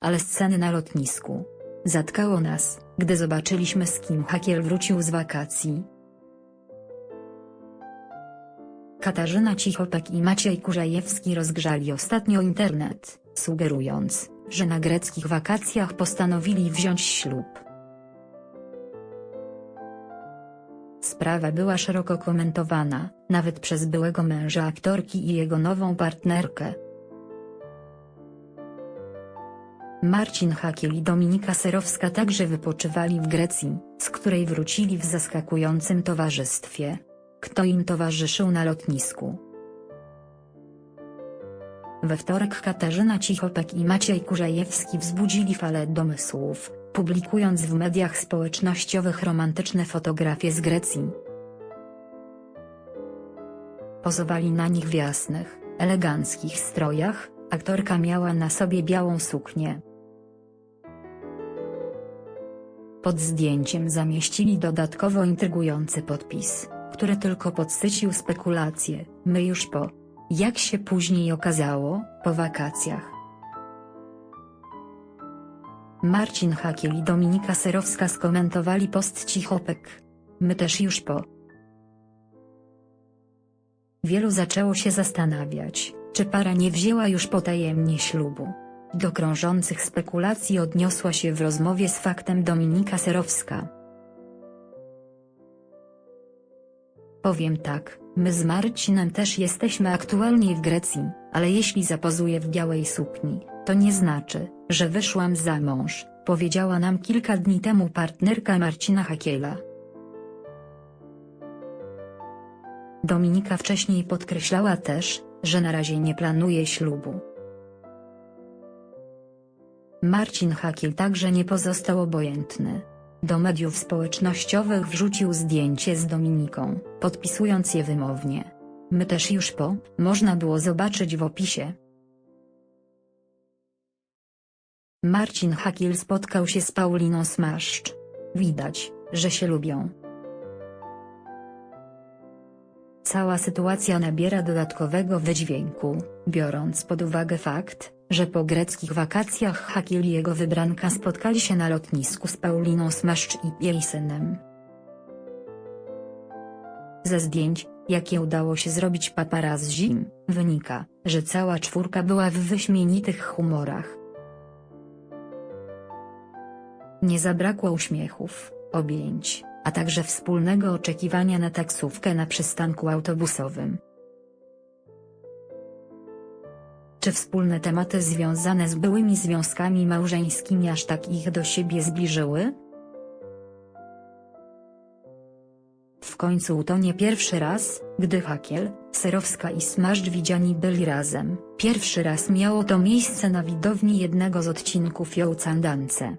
ale sceny na lotnisku. Zatkało nas, gdy zobaczyliśmy z kim Hakiel wrócił z wakacji. Katarzyna Cichopek i Maciej Kurzajewski rozgrzali ostatnio internet, sugerując, że na greckich wakacjach postanowili wziąć ślub. Sprawa była szeroko komentowana, nawet przez byłego męża aktorki i jego nową partnerkę. Marcin Hakiel i Dominika Serowska także wypoczywali w Grecji, z której wrócili w zaskakującym towarzystwie. Kto im towarzyszył na lotnisku? We wtorek Katarzyna Cichopek i Maciej Kurzajewski wzbudzili falę domysłów, publikując w mediach społecznościowych romantyczne fotografie z Grecji. Pozowali na nich w jasnych, eleganckich strojach, aktorka miała na sobie białą suknię. Pod zdjęciem zamieścili dodatkowo intrygujący podpis, który tylko podsycił spekulacje, my już po. Jak się później okazało, po wakacjach. Marcin Hakiel i Dominika Serowska skomentowali post Cichopek. My też już po. Wielu zaczęło się zastanawiać, czy para nie wzięła już potajemnie ślubu. Do krążących spekulacji odniosła się w rozmowie z faktem Dominika Serowska. Powiem tak, my z Marcinem też jesteśmy aktualnie w Grecji, ale jeśli zapozuję w białej sukni, to nie znaczy, że wyszłam za mąż, powiedziała nam kilka dni temu partnerka Marcina Hakiela. Dominika wcześniej podkreślała też, że na razie nie planuje ślubu. Marcin Hakiel także nie pozostał obojętny. Do mediów społecznościowych wrzucił zdjęcie z Dominiką, podpisując je wymownie. My też już po, można było zobaczyć w opisie. Marcin Hakiel spotkał się z Pauliną Smaszcz. Widać, że się lubią. Cała sytuacja nabiera dodatkowego wydźwięku, biorąc pod uwagę fakt, że po greckich wakacjach Hakiel i jego wybranka spotkali się na lotnisku z Pauliną Smaszcz i jej synem. Ze zdjęć, jakie udało się zrobić paparazzi, wynika, że cała czwórka była w wyśmienitych humorach. Nie zabrakło uśmiechów, objęć, a także wspólnego oczekiwania na taksówkę na przystanku autobusowym. Czy wspólne tematy związane z byłymi związkami małżeńskimi aż tak ich do siebie zbliżyły? W końcu to nie pierwszy raz, gdy Hakiel, Serowska i Smaszcz widziani byli razem. Pierwszy raz miało to miejsce na widowni jednego z odcinków Jołcandance.